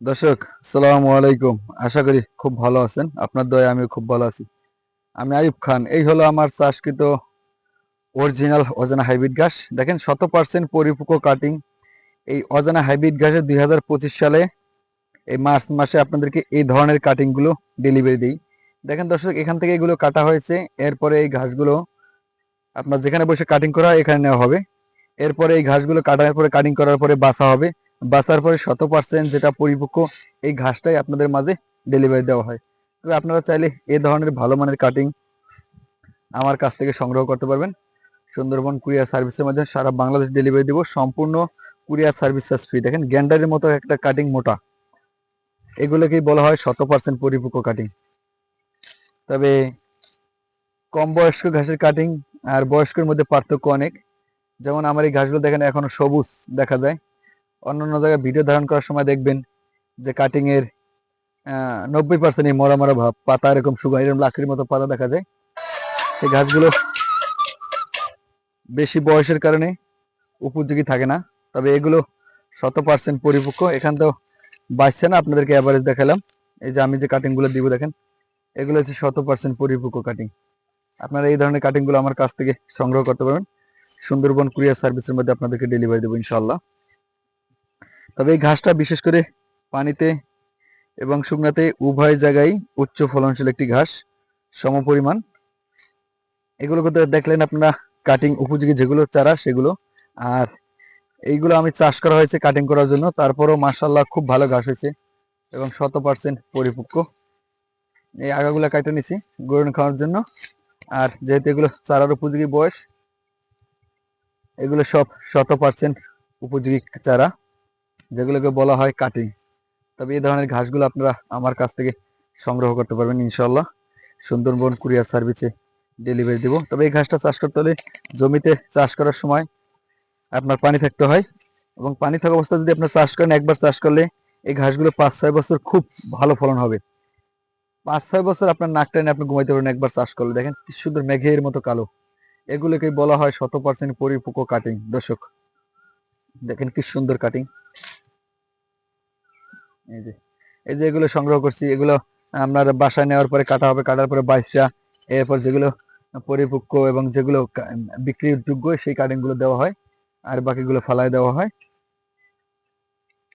দর্শক, আসসালামু আলাইকুম। আশা করি খুব ভালো আছেন। আপনার দয়া আমি খুব ভালো আছি। আমি আইব খান। এই হলো আমার চাষকৃত অরিজিনাল অজানা হাইব্রিড ঘাস। দেখেন শত পার্সেন্ট পরিপক্ক কাটিং এই অজানা হাইব্রিড ঘাসের দুই সালে এই মার্চ মাসে আপনাদেরকে এই ধরনের কাটিংগুলো ডেলিভারি দিই। দেখেন দর্শক, এখান থেকে এগুলো কাটা হয়েছে। এরপরে এই ঘাসগুলো আপনার যেখানে বসে কাটিং করা এখানে নেওয়া হবে। এরপরে এই ঘাসগুলো কাটার পরে কাটিং করার পরে বাসা হবে। বাসার পরে শত পার্সেন্ট যেটা পরিপক্ক, এই ঘাসটাই আপনাদের মাঝে ডেলিভারি দেওয়া হয়। তবে আপনারা চাইলে এ ধরনের ভালো মানের কাটিং আমার কাছ থেকে সংগ্রহ করতে পারবেন। সুন্দরবন কুরিয়ার সার্ভিসের মাধ্যমে সারা বাংলাদেশ ডেলিভারি দিব। সম্পূর্ণ কুরিয়ার সার্ভিস চার্জ ফ্রি দেখেন, গ্যান্ডারের মতো একটা কাটিং মোটা। এগুলোকেই বলা হয় শত পার্সেন্ট পরিপক্ক কাটিং তবে কম বয়স্ক ঘাসের কাটিং আর বয়স্কের মধ্যে পার্থক্য অনেক। যেমন আমার এই ঘাসগুলো দেখেন এখনও সবুজ দেখা যায়। অন্যান্য জায়গায় ভিডিও ধারণ করার সময় দেখবেন যে কাটিং এর নব্বই পার্সেন্ট মরা মরা ভাব, পাতা এরকম শুকায় এরকম লাকড়ির মতো পাতা দেখা যায়। সেই গাছগুলো বেশি বয়সের কারণে উপযোগী থাকে না, তবে এগুলো শত পার্সেন্ট পরিপক্ক। এখান তো বাঁচছে না, আপনাদেরকে অ্যাভারেজ দেখালাম। এই যে আমি যে কাটিংগুলো দিব দেখেন, এগুলো হচ্ছে শত পার্সেন্ট পরিপক্ক কাটিং আপনারা এই ধরনের কাটিংগুলো আমার কাছ থেকে সংগ্রহ করতে পারবেন। সুন্দরবন কুরিয়ার সার্ভিসের মধ্যে আপনাদেরকে ডেলিভারি দেবো ইনশাল্লাহ তবে এই ঘাসটা বিশেষ করে পানিতে এবং শুকনাতে উভয় জায়গায় উচ্চ ফলনশীল একটি ঘাস, সমপরিমাণ। এগুলো দেখলেন আপনারা কাটিং উপযোগী যেগুলো চারা সেগুলো। আর এইগুলো আমি চাষ করা হয়েছে কাটিং করার জন্য। তারপরও মার্শাল্লাহ খুব ভালো ঘাস হয়েছে এবং শত পার্সেন্ট পরিপক্ক। এই আগাগুলো কাটে নিছি গরুন খাওয়ার জন্য। আর যেহেতু এগুলো চারার উপযোগী বয়স, এগুলো সব শত পার্সেন্ট উপযোগী চারা। যেগুলোকে বলা হয় কাটিং তবে এই ধরনের ঘাসগুলো আপনারা আমার কাছ থেকে সংগ্রহ করতে পারবেন ইনশাল্লাহ সুন্দরবন কুরিয়ার সার্ভিসে ডেলিভারি দিব। তবে এই ঘাসটা চাষ করতে হলে জমিতে চাষ করার সময় আপনার পানি থাকতে হয় এবং পানি থাকা অবস্থায় যদি আপনার চাষ করেন, একবার চাষ করলে এই ঘাসগুলো পাঁচ ছয় বছর খুব ভালো ফলন হবে। পাঁচ ছয় বছর আপনার নাক টাইনে আপনি ঘুমাইতে পারেন একবার চাষ করলে। দেখেন কি সুন্দর মেঘের মতো কালো। এগুলোকে বলা হয় শত পার্সেন্ট পরিপক্ক কাটিং দর্শক, দেখেন কি সুন্দর কাটিং এই যে এই যে এগুলো সংগ্রহ করছি, এগুলো আপনার বাসায় নেওয়ার পরে কাটা হবে, কাটার পরে বাইসা, এরপর যেগুলো পরিপক্ক এবং যেগুলো বিক্রির যোগ্য, সেই কাটিংগুলো দেওয়া হয়, আর বাকিগুলো ফালায় দেওয়া হয়।